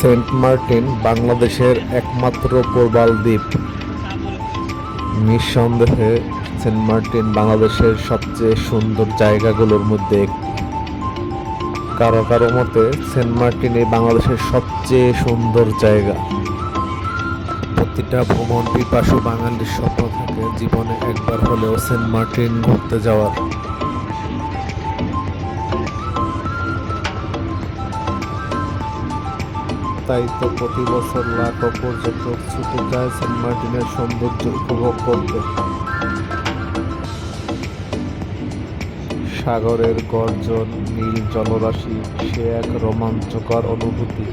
Saint Martin বাংলাদেশের একমাত্র প্রবাল দ্বীপ। নিঃসন্দেহে সেন্ট মার্টিন বাংলাদেশের সবচেয়ে সুন্দর জায়গাগুলোর মধ্যে একটি। কারও কারও মতে সেন্ট মার্টিনই বাংলাদেশের সবচেয়ে সুন্দর জায়গা। প্রতিটা ভ্রমণ পিপাসু বাঙালির স্বপ্ন থাকে জীবনে একবার হলেও সেন্ট মার্টিন ঘুরতে যাওয়ার। তাই তো প্রতি বছর লাখো পর্যটক ছুটে যায় সেন্ট মার্টিনের সৌন্দর্য উপভোগ করতে। সাগরের গর্জন, নীল জলরাশি, সে এক রোমাঞ্চকর অনুভূতি।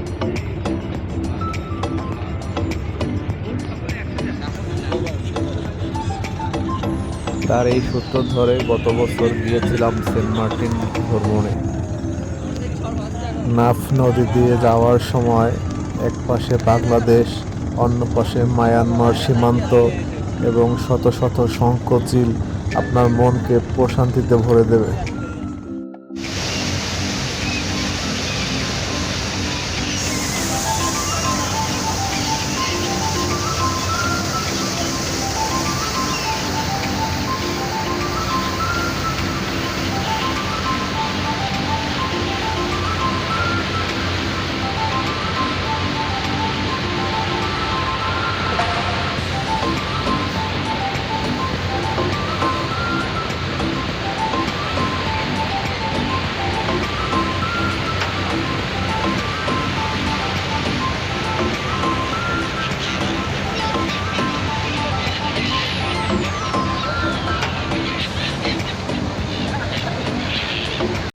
তার এই সূত্র ধরে গত বছর গিয়েছিলাম সেন্ট মার্টিন ভ্রমণে। নাফ নদী দিয়ে যাওয়ার সময় এক পাশে বাংলাদেশ অন্য পাশে মায়ানমার সীমান্ত এবং শত শত শঙ্কচিল আপনার মনকে প্রশান্তিতে ভরে দেবে।